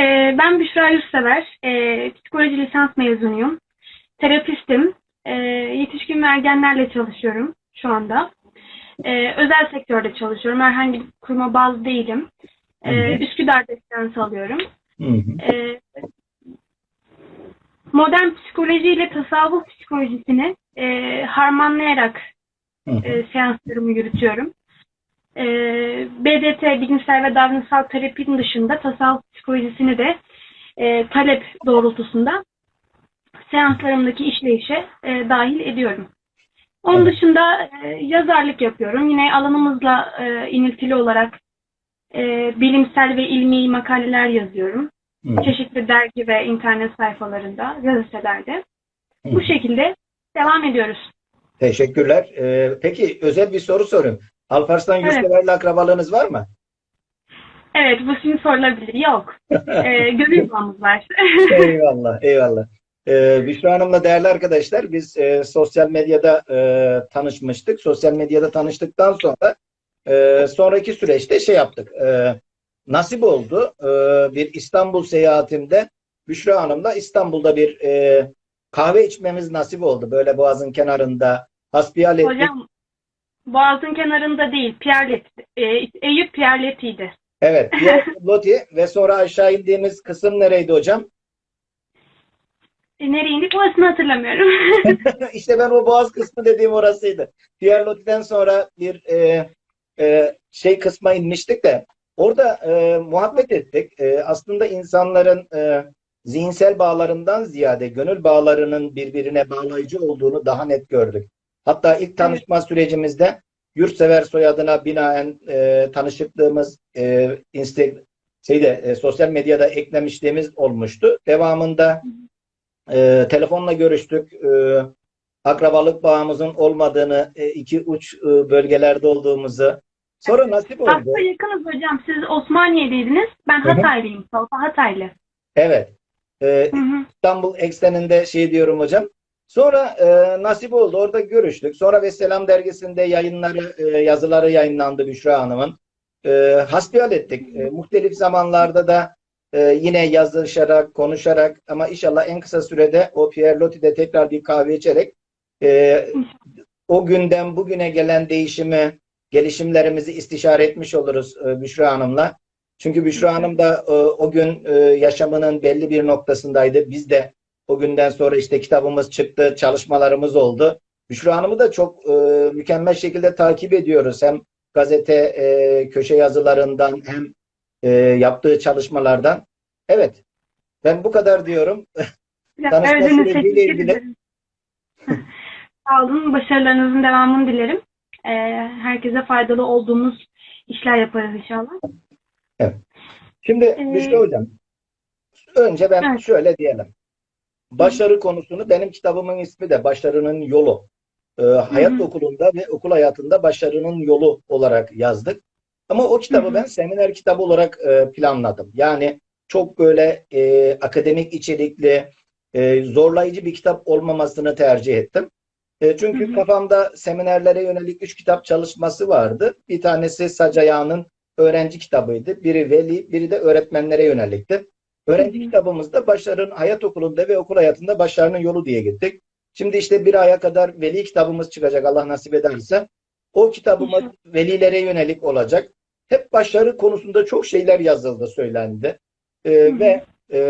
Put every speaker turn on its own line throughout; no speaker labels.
Ee, ben Büşra Yurtsever. Ee, psikoloji lisans mezunuyum. Terapistim. Ee, yetişkin ve ergenlerle çalışıyorum şu anda. Ee, özel sektörde çalışıyorum. Herhangi bir kuruma bağlı değilim. Ee,
Hı hı.
Üsküdar'da lisans alıyorum.
Hı hı.
Ee, modern psikoloji ile tasavvuf psikolojisini e, harmanlayarak
Hı hı.
e, seanslarımı yürütüyorum. E, BDT, bilimsel ve davranışsal terapinin dışında tasavvuf psikolojisini de e, talep doğrultusunda seanslarımdaki işleyişe e, dahil ediyorum. Onun
Evet.
dışında e, yazarlık yapıyorum. Yine alanımızla e, iniltili olarak e, bilimsel ve ilmi makaleler yazıyorum.
Hı.
Çeşitli dergi ve internet sayfalarında, gazetelerde.
Hı
Bu şekilde devam ediyoruz.
Teşekkürler. Ee, peki özel bir soru sorayım. Alparslan
Evet.
Yurtsever'le akrabalığınız var mı?
Evet, bu şimdi sorulabilir. Yok. Ee, gönül bağımız var.
eyvallah, eyvallah. Ee, Büşra Hanım'la değerli arkadaşlar biz e, sosyal medyada e, tanışmıştık. Sosyal medyada tanıştıktan sonra e, sonraki süreçte şey yaptık. E, nasip oldu. E, bir İstanbul seyahatimde Büşra Hanım'la İstanbul'da bir e, kahve içmemiz nasip oldu. Böyle Boğaz'ın kenarında hasbihal ettik.
Hocam, Boğaz'ın kenarında değil, Pierlet, e, Eyüp Pierlet'iydi.
Evet, Pierre Loti ve sonra aşağı indiğimiz kısım nereydi hocam?
E, nereye indik orasını hatırlamıyorum.
işte ben o boğaz kısmı dediğim orasıydı. Pierre Loti'den sonra bir e, e, şey kısma inmiştik de orada e, muhabbet ettik. E, aslında insanların e, zihinsel bağlarından ziyade gönül bağlarının birbirine bağlayıcı olduğunu daha net gördük. Hatta ilk tanışma sürecimizde Yurtsever soyadına binaen e, tanışıklığımız e, Insta, şeyde, e, sosyal medyada eklemişliğimiz olmuştu. Devamında e, telefonla görüştük. E, akrabalık bağımızın olmadığını, e, iki uç e, bölgelerde olduğumuzu. Sonra nasip oldu.
Aslında yakınız hocam. Siz Osmaniye'deydiniz. Ben
Hı hı.
Hataylıyım. Salfa Hataylı.
Evet. E,
Hı hı.
İstanbul ekseninde şey diyorum hocam. Sonra e, nasip oldu. Orada görüştük. Sonra Vesselam dergisinde yayınları, e, yazıları yayınlandı Büşra Hanım'ın. E, hasbihal ettik. E, muhtelif zamanlarda da e, yine yazışarak, konuşarak ama inşallah en kısa sürede o Pierre Loti'de tekrar bir kahve içerek e, o günden bugüne gelen değişimi, gelişimlerimizi istişare etmiş oluruz e, Büşra Hanım'la. Çünkü Büşra Hanım da e, o gün e, yaşamının belli bir noktasındaydı. Biz de o günden sonra işte kitabımız çıktı, çalışmalarımız oldu. Büşra Hanım'ı da çok e, mükemmel şekilde takip ediyoruz. Hem gazete e, köşe yazılarından hem e, yaptığı çalışmalardan. Evet, ben bu kadar diyorum. Tanışma süreciyle ilgili-.
Sağ olun. Başarılarınızın devamını dilerim. Ee, herkese faydalı olduğumuz işler yaparız inşallah.
Şimdi
Ee,
Büşra Hocam, önce ben
Evet.
şöyle diyelim. Başarı konusunu benim kitabımın ismi de Başarının Yolu. Ee, hayat
Hı hı.
okulunda ve okul hayatında başarının yolu olarak yazdık. Ama o kitabı
Hı hı.
ben seminer kitabı olarak e, planladım. Yani çok böyle e, akademik içerikli, e, zorlayıcı bir kitap olmamasını tercih ettim. E, çünkü
Hı hı.
kafamda seminerlere yönelik üç kitap çalışması vardı. Bir tanesi Sacaya'nın öğrenci kitabıydı. Biri veli, biri de öğretmenlere yönelikti. Öğrenci kitabımızda başarının hayat okulunda ve okul hayatında başarının yolu diye gittik. Şimdi işte bir aya kadar veli kitabımız çıkacak Allah nasip ederse. O kitabımız velilere yönelik olacak. Hep başarı konusunda çok şeyler yazıldı, söylendi. Ee, ve e,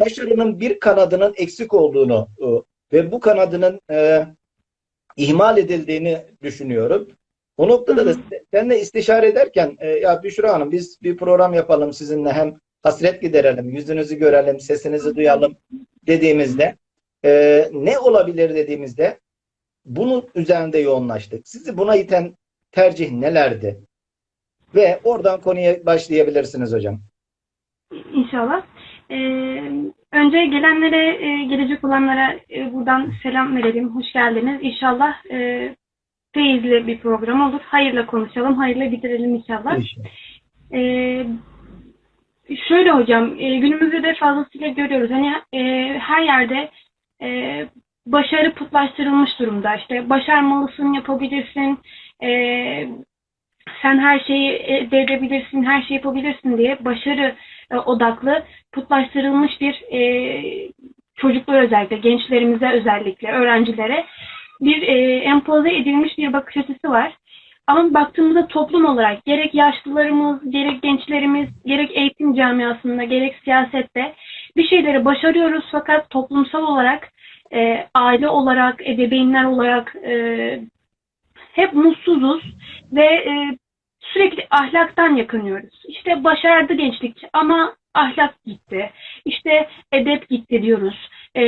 başarının bir kanadının eksik olduğunu e, ve bu kanadının e, ihmal edildiğini düşünüyorum. O noktada da seninle istişare ederken e, ya Büşra Hanım biz bir program yapalım sizinle hem hasret giderelim, yüzünüzü görelim, sesinizi duyalım dediğimizde e, ne olabilir dediğimizde bunun üzerinde yoğunlaştık. Sizi buna iten tercih nelerdi? Ve oradan konuya başlayabilirsiniz hocam.
İnşallah. Ee, önce gelenlere, e, gelecek olanlara e, buradan selam verelim. Hoş geldiniz. İnşallah e, feyizli bir program olur. Hayırla konuşalım, hayırla bitirelim inşallah. Ee, şöyle hocam, e, günümüzde de fazlasıyla görüyoruz. Hani e, her yerde e, başarı putlaştırılmış durumda. İşte başarmalısın, yapabilirsin, e, sen her şeyi elde her şeyi yapabilirsin diye başarı e, odaklı putlaştırılmış bir e, çocuklar özellikle, gençlerimize özellikle, öğrencilere bir e, empoze edilmiş bir bakış açısı var. Ama baktığımızda toplum olarak gerek yaşlılarımız, gerek gençlerimiz, gerek eğitim camiasında, gerek siyasette bir şeyleri başarıyoruz fakat toplumsal olarak, e, aile olarak, ebeveynler olarak e, hep mutsuzuz ve e, sürekli ahlaktan yakınıyoruz. İşte başardı gençlik ama ahlak gitti. İşte edep gitti diyoruz. E,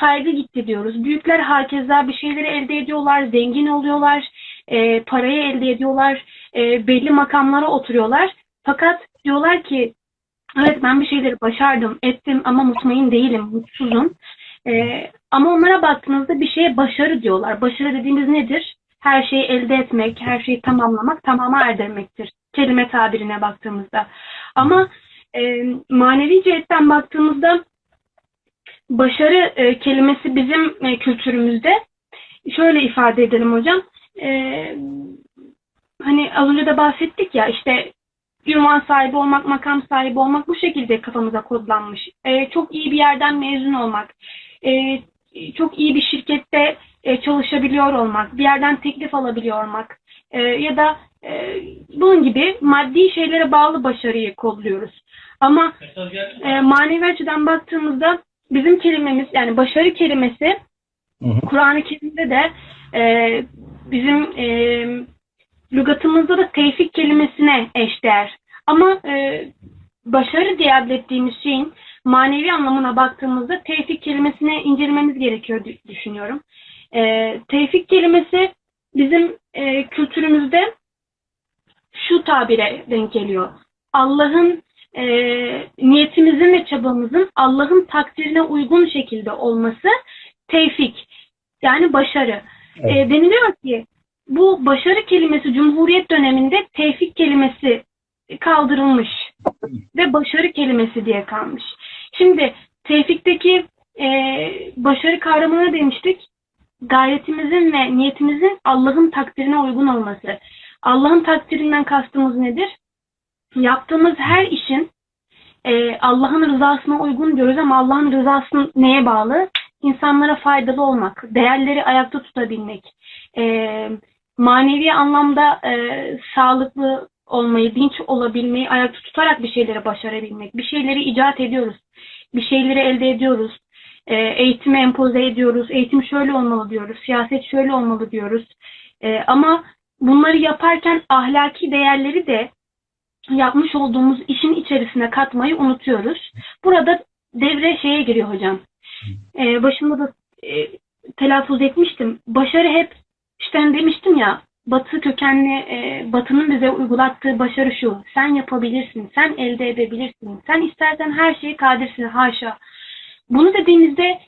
saygı gitti diyoruz. Büyükler hakeza bir şeyleri elde ediyorlar, zengin oluyorlar, e, parayı elde ediyorlar, e, belli makamlara oturuyorlar. Fakat diyorlar ki evet ben bir şeyleri başardım, ettim ama mutmain değilim, mutsuzum. E, ama onlara baktığınızda bir şeye başarı diyorlar. Başarı dediğimiz nedir? Her şeyi elde etmek, her şeyi tamamlamak, tamama erdirmektir. Kelime tabirine baktığımızda. Ama e, manevi cihetten baktığımızda başarı e, kelimesi bizim e, kültürümüzde şöyle ifade edelim hocam. E, hani az önce de bahsettik ya işte ünvan sahibi olmak, makam sahibi olmak bu şekilde kafamıza kodlanmış. E, çok iyi bir yerden mezun olmak, e, çok iyi bir şirkette e, çalışabiliyor olmak, bir yerden teklif alabiliyor olmak e, ya da e, bunun gibi maddi şeylere bağlı başarıyı kodluyoruz. Ama e, manevi açıdan baktığımızda bizim kelimemiz yani başarı kelimesi Kur'an-ı Kerim'de de e, bizim e, lügatımızda da tevfik kelimesine eşdeğer. Ama e, başarı diye adlettiğimiz şeyin manevi anlamına baktığımızda tevfik kelimesine incelememiz gerekiyor düşünüyorum. E, tevfik kelimesi bizim e, kültürümüzde şu tabire denk geliyor. Allah'ın e, niyetimizin ve çabamızın Allah'ın takdirine uygun şekilde olması tevfik. Yani başarı. Evet. E, deniliyor ki bu başarı kelimesi Cumhuriyet döneminde tevfik kelimesi kaldırılmış ve başarı kelimesi diye kalmış. Şimdi tevfikteki e, başarı kavramına demiştik. Gayretimizin ve niyetimizin Allah'ın takdirine uygun olması. Allah'ın takdirinden kastımız nedir? Yaptığımız her işin e, Allah'ın rızasına uygun diyoruz ama Allah'ın rızası neye bağlı? İnsanlara faydalı olmak, değerleri ayakta tutabilmek, e, manevi anlamda e, sağlıklı olmayı, dinç olabilmeyi ayakta tutarak bir şeyleri başarabilmek. Bir şeyleri icat ediyoruz. Bir şeyleri elde ediyoruz. E, eğitime empoze ediyoruz. Eğitim şöyle olmalı diyoruz. Siyaset şöyle olmalı diyoruz. E, ama bunları yaparken ahlaki değerleri de yapmış olduğumuz işin içerisine katmayı unutuyoruz. Burada devre şeye giriyor hocam. Ee, başında da e, telaffuz etmiştim. Başarı hep işte demiştim ya Batı kökenli e, Batı'nın bize uygulattığı başarı şu. Sen yapabilirsin, sen elde edebilirsin, sen istersen her şeyi kadirsin haşa. Bunu dediğimizde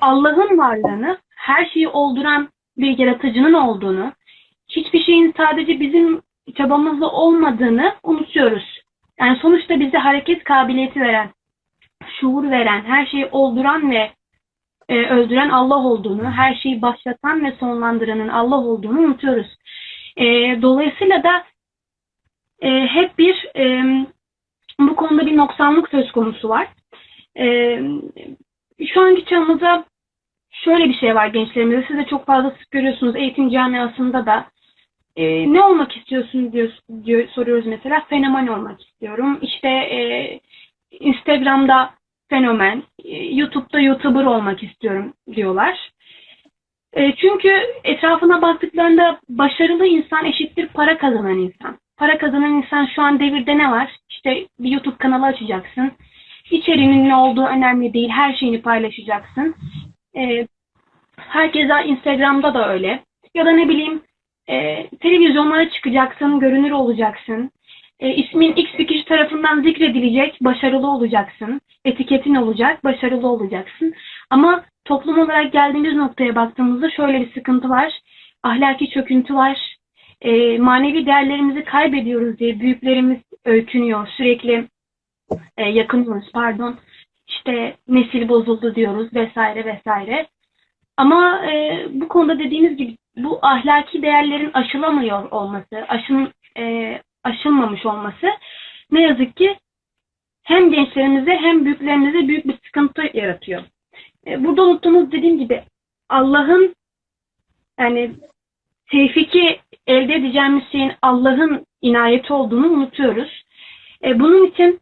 Allah'ın varlığını, her şeyi olduran bir yaratıcının olduğunu, hiçbir şeyin sadece bizim çabamızla olmadığını unutuyoruz. Yani sonuçta bize hareket kabiliyeti veren, şuur veren, her şeyi olduran ve e, öldüren Allah olduğunu, her şeyi başlatan ve sonlandıranın Allah olduğunu unutuyoruz. E, dolayısıyla da e, hep bir e, bu konuda bir noksanlık söz konusu var. E, şu anki çağımızda şöyle bir şey var gençlerimizde. Siz de çok fazla sık görüyorsunuz eğitim camiasında da e, ne olmak istiyorsun diyor, diyor, soruyoruz mesela. Fenomen olmak istiyorum. İşte e, Instagram'da fenomen, e, YouTube'da YouTuber olmak istiyorum diyorlar. E, çünkü etrafına baktıklarında başarılı insan eşittir para kazanan insan. Para kazanan insan şu an devirde ne var? İşte bir YouTube kanalı açacaksın. İçeriğinin ne olduğu önemli değil. Her şeyini paylaşacaksın. E, herkese Instagram'da da öyle. Ya da ne bileyim televizyonlara çıkacaksın, görünür olacaksın. E, ismin X bir kişi tarafından zikredilecek, başarılı olacaksın. Etiketin olacak, başarılı olacaksın. Ama toplum olarak geldiğimiz noktaya baktığımızda şöyle bir sıkıntı var. Ahlaki çöküntü var. E, manevi değerlerimizi kaybediyoruz diye büyüklerimiz öykünüyor. Sürekli e, yakınıyoruz pardon. İşte nesil bozuldu diyoruz vesaire vesaire. Ama e, bu konuda dediğiniz gibi bu ahlaki değerlerin aşılamıyor olması, aşın, e, aşılmamış olması ne yazık ki hem gençlerimize hem büyüklerimize büyük bir sıkıntı yaratıyor. E, burada unuttuğumuz dediğim gibi Allah'ın yani tevfiki elde edeceğimiz şeyin Allah'ın inayeti olduğunu unutuyoruz. E, bunun için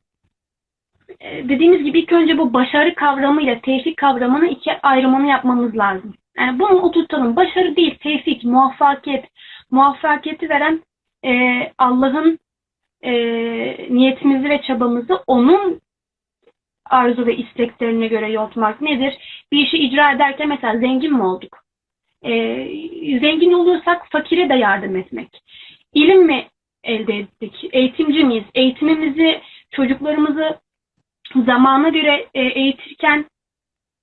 e, dediğimiz gibi ilk önce bu başarı kavramıyla tevfik kavramını iki ayrımını yapmamız lazım. Yani bunu oturtalım. Başarı değil, tevfik, muvaffakiyet. Muvaffakiyeti veren e, Allah'ın e, niyetimizi ve çabamızı onun arzu ve isteklerine göre yoğurtmak nedir? Bir işi icra ederken mesela zengin mi olduk? E, zengin oluyorsak fakire de yardım etmek. İlim mi elde ettik? Eğitimci miyiz? Eğitimimizi, çocuklarımızı zamana göre e, eğitirken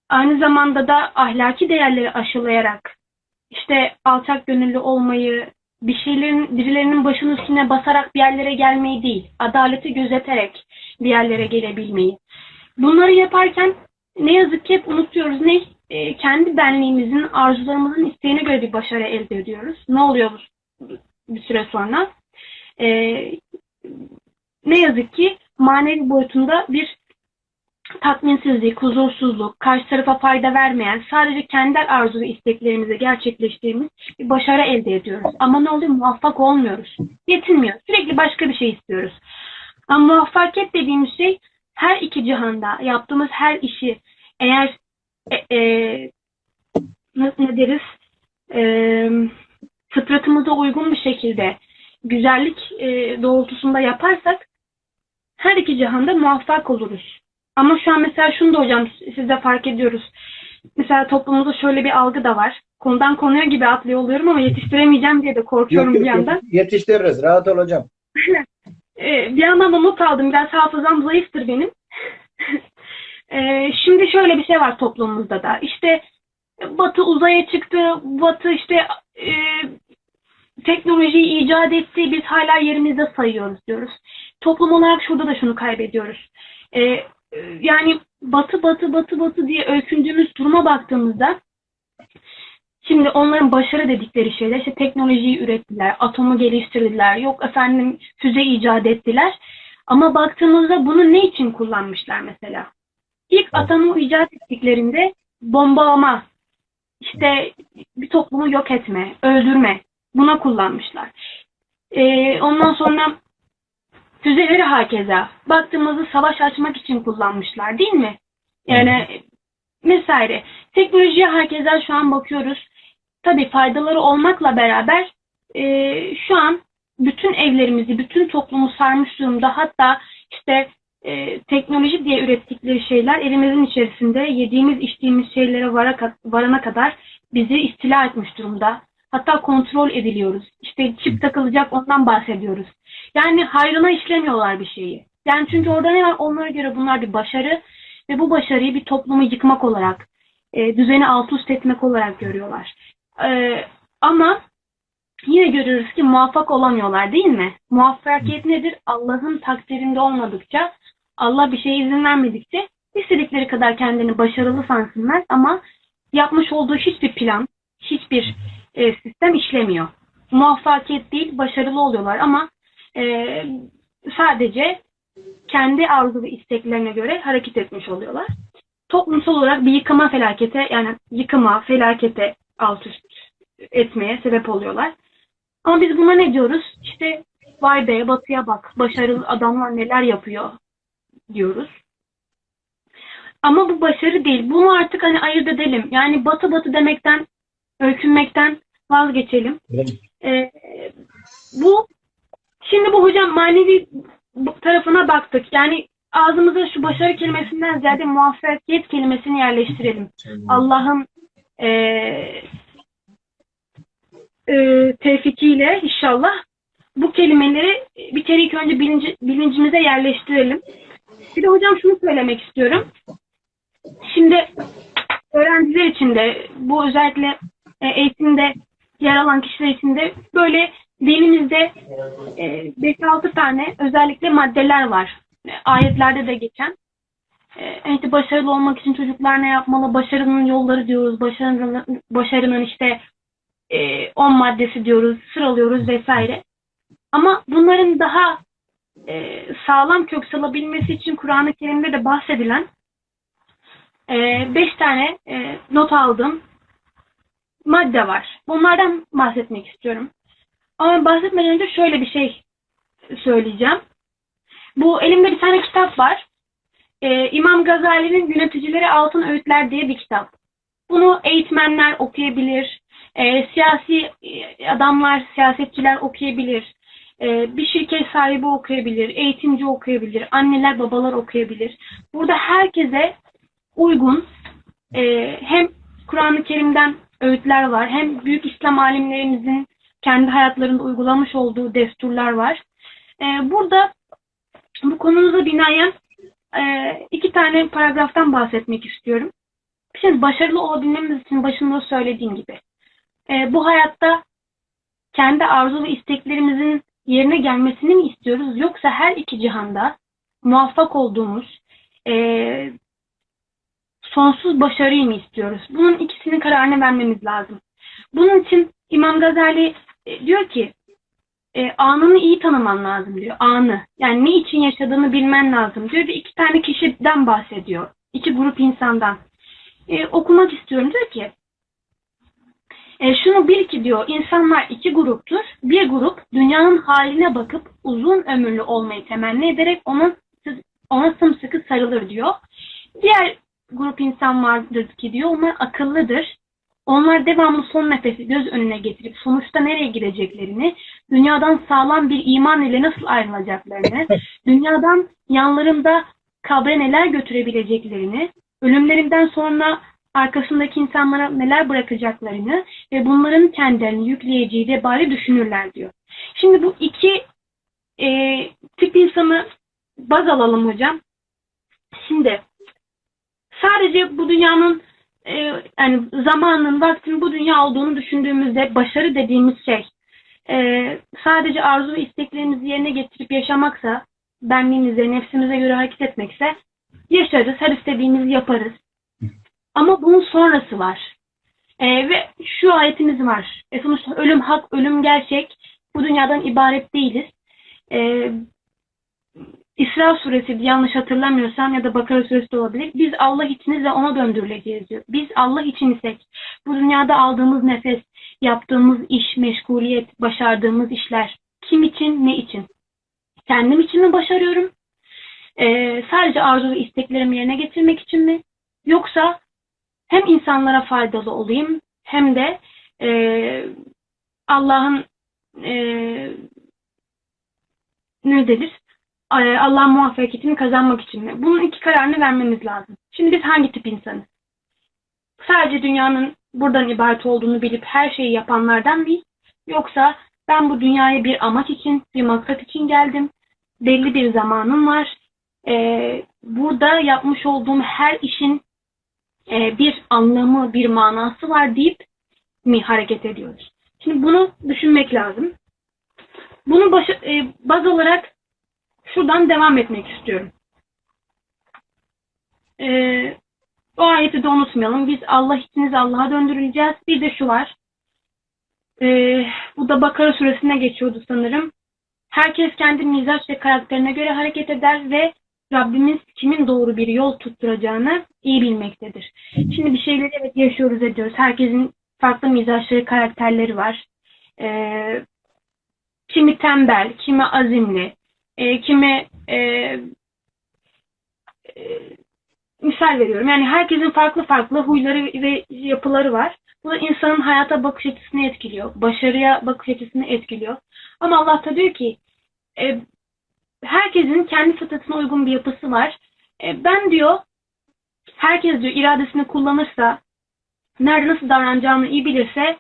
aynı zamanda da ahlaki değerleri aşılayarak işte alçak gönüllü olmayı, bir şeylerin birilerinin başının üstüne basarak bir yerlere gelmeyi değil, adaleti gözeterek bir yerlere gelebilmeyi. Bunları yaparken ne yazık ki hep unutuyoruz. Ne e, kendi benliğimizin, arzularımızın isteğine göre bir başarı elde ediyoruz. Ne oluyor bir süre sonra? E, ne yazık ki manevi boyutunda bir tatminsizlik, huzursuzluk, karşı tarafa fayda vermeyen, sadece kendi arzu ve isteklerimizi gerçekleştirdiğimiz bir başarı elde ediyoruz. Ama ne oluyor? Muvaffak olmuyoruz. Yetinmiyor. Sürekli başka bir şey istiyoruz. Ama muvaffakiyet dediğimiz şey her iki cihanda yaptığımız her işi eğer e, e, ne deriz e, fıtratımıza uygun bir şekilde güzellik e, doğrultusunda yaparsak her iki cihanda muvaffak oluruz. Ama şu an mesela şunu da hocam siz de fark ediyoruz. Mesela toplumumuzda şöyle bir algı da var. Konudan konuya gibi atlıyor oluyorum ama yetiştiremeyeceğim diye de korkuyorum
Yok, yok,
bir yandan.
Yetiştiririz. Rahat ol hocam.
Ee, bir yandan da not aldım. Biraz hafızam zayıftır benim. Ee, şimdi şöyle bir şey var toplumumuzda da. İşte Batı uzaya çıktı. Batı işte e, teknolojiyi icat etti. Biz hala yerimizde sayıyoruz diyoruz. Toplum olarak şurada da şunu kaybediyoruz. Ee, yani batı batı batı batı diye öykündüğümüz duruma baktığımızda şimdi onların başarı dedikleri şeyler işte teknolojiyi ürettiler, atomu geliştirdiler, yok efendim füze icat ettiler. Ama baktığımızda bunu ne için kullanmışlar mesela? İlk atomu icat ettiklerinde bombalama, işte bir toplumu yok etme, öldürme buna kullanmışlar. Ee, ondan sonra Füzeleri hakeza. Baktığımızda savaş açmak için kullanmışlar değil mi? Yani vesaire. Teknolojiye hakeza şu an bakıyoruz. Tabii faydaları olmakla beraber e, şu an bütün evlerimizi, bütün toplumu sarmış durumda. Hatta işte e, teknoloji diye ürettikleri şeyler elimizin içerisinde yediğimiz, içtiğimiz şeylere varana kadar bizi istila etmiş durumda. Hatta kontrol ediliyoruz. İşte çip takılacak ondan bahsediyoruz. Yani hayrına işlemiyorlar bir şeyi. Yani çünkü orada ne var? Onlara göre bunlar bir başarı ve bu başarıyı bir toplumu yıkmak olarak, e, düzeni alt üst etmek olarak görüyorlar. E, ama yine görüyoruz ki muvaffak olamıyorlar değil mi? Muvaffakiyet nedir? Allah'ın takdirinde olmadıkça, Allah bir şeye izin vermedikçe istedikleri kadar kendini başarılı sansınlar ama yapmış olduğu hiçbir plan, hiçbir e, sistem işlemiyor. Muvaffakiyet değil, başarılı oluyorlar ama e, sadece kendi arzu ve isteklerine göre hareket etmiş oluyorlar. Toplumsal olarak bir yıkıma felakete yani yıkıma, felakete alt üst etmeye sebep oluyorlar. Ama biz buna ne diyoruz? İşte vay be batıya bak, başarılı adamlar neler yapıyor diyoruz. Ama bu başarı değil. Bunu artık hani ayırt edelim. Yani batı batı demekten, öykünmekten vazgeçelim. Ee, bu Şimdi bu hocam manevi tarafına baktık. Yani ağzımıza şu başarı kelimesinden ziyade muvaffakiyet kelimesini yerleştirelim. Allah'ın e, e, tevfikiyle inşallah bu kelimeleri bir kere ilk önce bilinci, bilincimize yerleştirelim. Bir de hocam şunu söylemek istiyorum. Şimdi öğrenciler için de bu özellikle e, eğitimde yer alan kişiler için de böyle dinimizde e, 5-6 tane özellikle maddeler var. E, ayetlerde de geçen. E, işte başarılı olmak için çocuklar ne yapmalı? Başarının yolları diyoruz. Başarının, başarının işte e, 10 maddesi diyoruz. Sıralıyoruz vesaire. Ama bunların daha e, sağlam kök salabilmesi için Kur'an-ı Kerim'de de bahsedilen e, beş tane e, not aldığım madde var. Bunlardan bahsetmek istiyorum. Ama bahsetmeden önce şöyle bir şey söyleyeceğim. Bu elimde bir tane kitap var. Ee, İmam Gazali'nin Yöneticileri Altın Öğütler diye bir kitap. Bunu eğitmenler okuyabilir, e, siyasi e, adamlar, siyasetçiler okuyabilir, e, bir şirket sahibi okuyabilir, eğitimci okuyabilir, anneler babalar okuyabilir. Burada herkese uygun e, hem Kur'an-ı Kerim'den öğütler var, hem büyük İslam alimlerimizin kendi hayatlarında uygulamış olduğu desturlar var. E, burada bu konumuza binaen e, iki tane paragraftan bahsetmek istiyorum. Şimdi başarılı olabilmemiz için başında söylediğim gibi e, bu hayatta kendi arzu ve isteklerimizin yerine gelmesini mi istiyoruz yoksa her iki cihanda muvaffak olduğumuz e, sonsuz başarıyı mı istiyoruz? Bunun ikisinin kararını vermemiz lazım. Bunun için İmam Gazali e, diyor ki e, anını iyi tanıman lazım diyor. Anı. Yani ne için yaşadığını bilmen lazım diyor ve iki tane kişiden bahsediyor. İki grup insandan. E, okumak istiyorum diyor ki e, şunu bil ki diyor insanlar iki gruptur. Bir grup dünyanın haline bakıp uzun ömürlü olmayı temenni ederek onun ona sımsıkı sarılır diyor. Diğer grup insan vardır ki diyor onlar akıllıdır. Onlar devamlı son nefesi göz önüne getirip sonuçta nereye gideceklerini, dünyadan sağlam bir iman ile nasıl ayrılacaklarını, dünyadan yanlarında kabre neler götürebileceklerini, ölümlerinden sonra arkasındaki insanlara neler bırakacaklarını ve bunların kendilerini yükleyeceği vebali düşünürler diyor. Şimdi bu iki e, tip insanı baz alalım hocam. Şimdi sadece bu dünyanın e, yani zamanın, vaktin bu dünya olduğunu düşündüğümüzde başarı dediğimiz şey e, sadece arzu ve isteklerimizi yerine getirip yaşamaksa, benliğimize, nefsimize göre hareket etmekse yaşarız, her istediğimizi yaparız. Ama bunun sonrası var. E, ve şu ayetimiz var. E, sonuçta ölüm hak, ölüm gerçek. Bu dünyadan ibaret değiliz. E, İsra suresi yanlış hatırlamıyorsam ya da Bakara suresi de olabilir. Biz Allah içiniz ve ona döndürüleceğiz diyor. Biz Allah için isek bu dünyada aldığımız nefes, yaptığımız iş, meşguliyet, başardığımız işler kim için, ne için? Kendim için mi başarıyorum? Ee, sadece arzu ve isteklerimi yerine getirmek için mi? Yoksa hem insanlara faydalı olayım hem de e, Allah'ın e, ne denir? Allah'ın muvaffakiyetini kazanmak için mi? Bunun iki kararını vermemiz lazım. Şimdi biz hangi tip insanız? Sadece dünyanın buradan ibaret olduğunu bilip her şeyi yapanlardan mıyız? Yoksa ben bu dünyaya bir amaç için, bir maksat için geldim. Belli bir zamanım var. Ee, burada yapmış olduğum her işin e, bir anlamı, bir manası var deyip mi hareket ediyoruz? Şimdi bunu düşünmek lazım. Bunu baş, e, baz olarak şuradan devam etmek istiyorum. Ee, o ayeti de unutmayalım. Biz Allah içiniz Allah'a döndürüleceğiz. Bir de şu var. Ee, bu da Bakara suresine geçiyordu sanırım. Herkes kendi mizaç ve karakterine göre hareket eder ve Rabbimiz kimin doğru bir yol tutturacağını iyi bilmektedir. Şimdi bir şeyleri evet yaşıyoruz ediyoruz. Herkesin farklı mizaçları, karakterleri var. Ee, kimi tembel, kimi azimli, e, kimi e, e, misal veriyorum. Yani herkesin farklı farklı huyları ve yapıları var. Bu da insanın hayata bakış açısını etkiliyor. Başarıya bakış açısını etkiliyor. Ama Allah da diyor ki e, herkesin kendi fıtratına uygun bir yapısı var. E, ben diyor herkes diyor iradesini kullanırsa nerede nasıl davranacağını iyi bilirse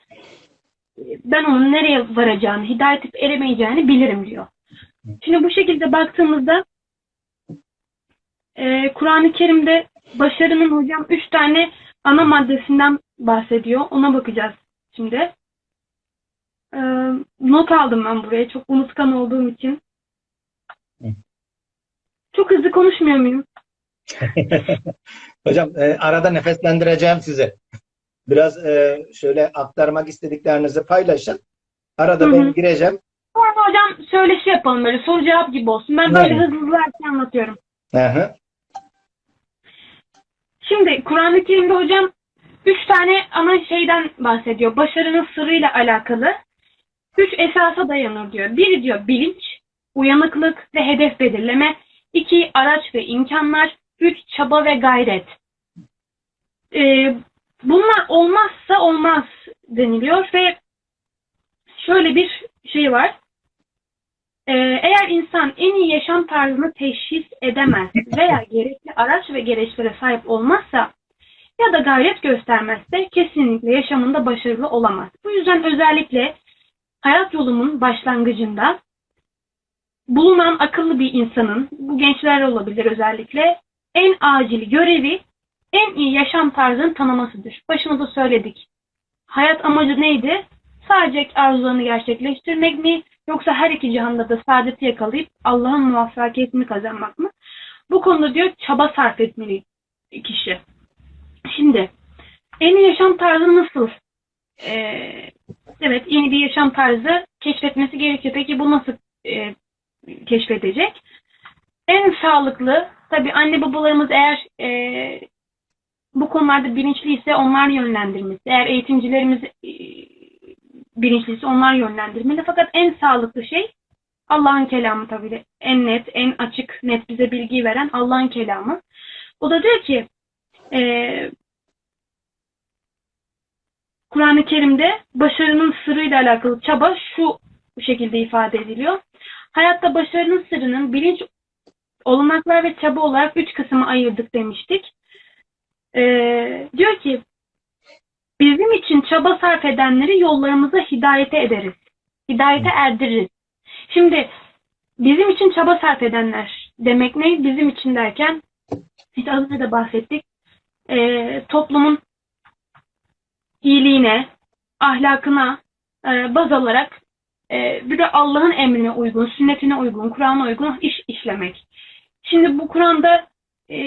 ben onun nereye varacağını, hidayet edip eremeyeceğini bilirim diyor. Şimdi bu şekilde baktığımızda e, Kur'an-ı Kerim'de başarının hocam üç tane ana maddesinden bahsediyor. Ona bakacağız şimdi. E, not aldım ben buraya çok unutkan olduğum için. Çok hızlı konuşmuyor muyum?
Hocam e, arada nefeslendireceğim sizi. Biraz e, şöyle aktarmak istediklerinizi paylaşın. Arada
Hı hı.
ben gireceğim.
Sonra hocam söyleşi yapalım böyle soru cevap gibi olsun. Ben böyle hızlı hızlı her şeyi anlatıyorum.
Hı.
Şimdi Kur'an-ı Kerim'de hocam üç tane ana şeyden bahsediyor. Başarının sırrıyla alakalı. Üç esasa dayanır diyor. Bir diyor bilinç, uyanıklık ve hedef belirleme. İki araç ve imkanlar. Üç çaba ve gayret. Ee, bunlar olmazsa olmaz deniliyor ve şöyle bir şey var. Ee, eğer insan en iyi yaşam tarzını teşhis edemez veya gerekli araç ve gereçlere sahip olmazsa ya da gayret göstermezse kesinlikle yaşamında başarılı olamaz. Bu yüzden özellikle hayat yolumun başlangıcında bulunan akıllı bir insanın, bu gençler olabilir özellikle, en acil görevi en iyi yaşam tarzını tanımasıdır. Başında da söyledik. Hayat amacı neydi? Sadece arzularını gerçekleştirmek mi? Yoksa her iki cihanda da saadeti yakalayıp Allah'ın muvaffakiyetini kazanmak mı? Bu konuda diyor çaba sarf etmeli kişi. Şimdi en iyi yaşam tarzı nasıl? Ee, evet yeni bir yaşam tarzı keşfetmesi gerekiyor. Peki bu nasıl e, keşfedecek? En sağlıklı tabi anne babalarımız eğer e, bu konularda bilinçliyse onlar yönlendirmesi. Eğer eğitimcilerimiz e, bilinçliyse onlar yönlendirmeli. Fakat en sağlıklı şey Allah'ın kelamı tabii. En net, en açık, net bize bilgi veren Allah'ın kelamı. O da diyor ki e, Kur'an-ı Kerim'de başarının sırrıyla alakalı çaba şu şekilde ifade ediliyor. Hayatta başarının sırrının bilinç, olanaklar ve çaba olarak üç kısmı ayırdık demiştik. Ee, diyor ki bizim için çaba sarf edenleri yollarımıza hidayete ederiz. Hidayete erdiririz. Şimdi bizim için çaba sarf edenler demek ne? Bizim için derken biz az önce de bahsettik. Ee, toplumun iyiliğine, ahlakına e, baz alarak e, bir de Allah'ın emrine uygun, sünnetine uygun, Kur'an'a uygun iş işlemek. Şimdi bu Kur'an'da e,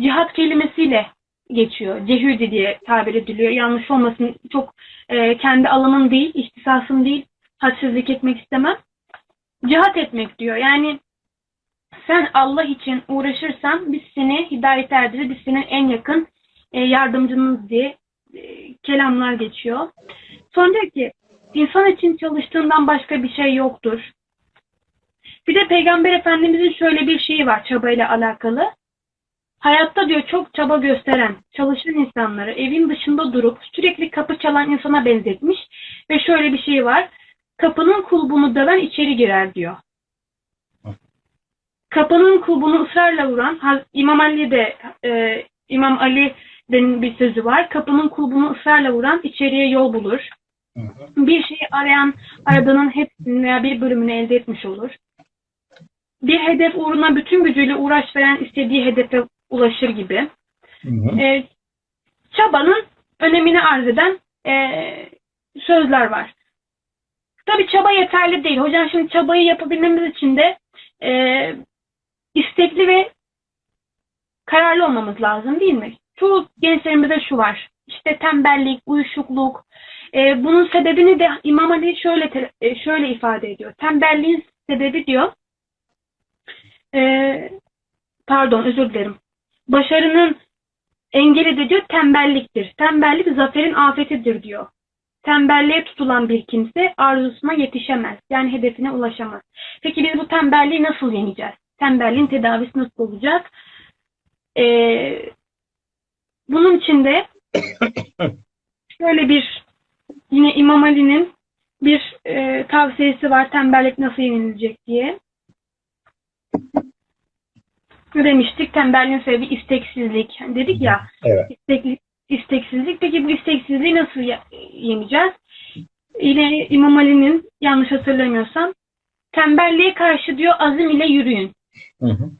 cihat kelimesiyle geçiyor. Cehudi diye tabir ediliyor. Yanlış olmasın. Çok e, kendi alanım değil, ihtisasım değil. Hadsizlik etmek istemem. Cihat etmek diyor. Yani sen Allah için uğraşırsan biz seni hidayet erdirir, biz senin en yakın e, yardımcınız diye e, kelamlar geçiyor. Sonra diyor ki insan için çalıştığından başka bir şey yoktur. Bir de Peygamber Efendimizin şöyle bir şeyi var çabayla alakalı. Hayatta diyor çok çaba gösteren, çalışan insanları evin dışında durup sürekli kapı çalan insana benzetmiş ve şöyle bir şey var. Kapının kulbunu döven içeri girer diyor. Kapının kulbunu ısrarla vuran İmam Ali de e, İmam Ali'nin bir sözü var. Kapının kulbunu ısrarla vuran içeriye yol bulur.
Hı hı.
Bir şeyi arayan aradığının hepsini veya bir bölümünü elde etmiş olur. Bir hedef uğruna bütün gücüyle uğraş veren istediği hedefe ulaşır gibi.
Hı hı.
E, çabanın önemini arz eden e, sözler var. Tabii çaba yeterli değil. Hocam şimdi çabayı yapabilmemiz için de e, istekli ve kararlı olmamız lazım değil mi? Çoğu gençlerimizde şu var. İşte tembellik, uyuşukluk. E, bunun sebebini de İmam Ali şöyle e, şöyle ifade ediyor. Tembelliğin sebebi diyor. e, pardon özür dilerim. Başarının engeli de diyor tembelliktir. Tembellik zaferin afetidir diyor. Tembelliğe tutulan bir kimse arzusuna yetişemez. Yani hedefine ulaşamaz. Peki biz bu tembelliği nasıl yeneceğiz? Tembelliğin tedavisi nasıl olacak? Ee, bunun için de şöyle bir yine İmam Ali'nin bir e, tavsiyesi var tembellik nasıl yenilecek diye. Ne demiştik? Tembelliğin sebebi isteksizlik. Hani dedik ya
Evet.
istek, isteksizlik. Peki bu isteksizliği nasıl yeneceğiz? Yine İmam Ali'nin yanlış hatırlamıyorsam tembelliğe karşı diyor azim ile yürüyün.
Hı hı.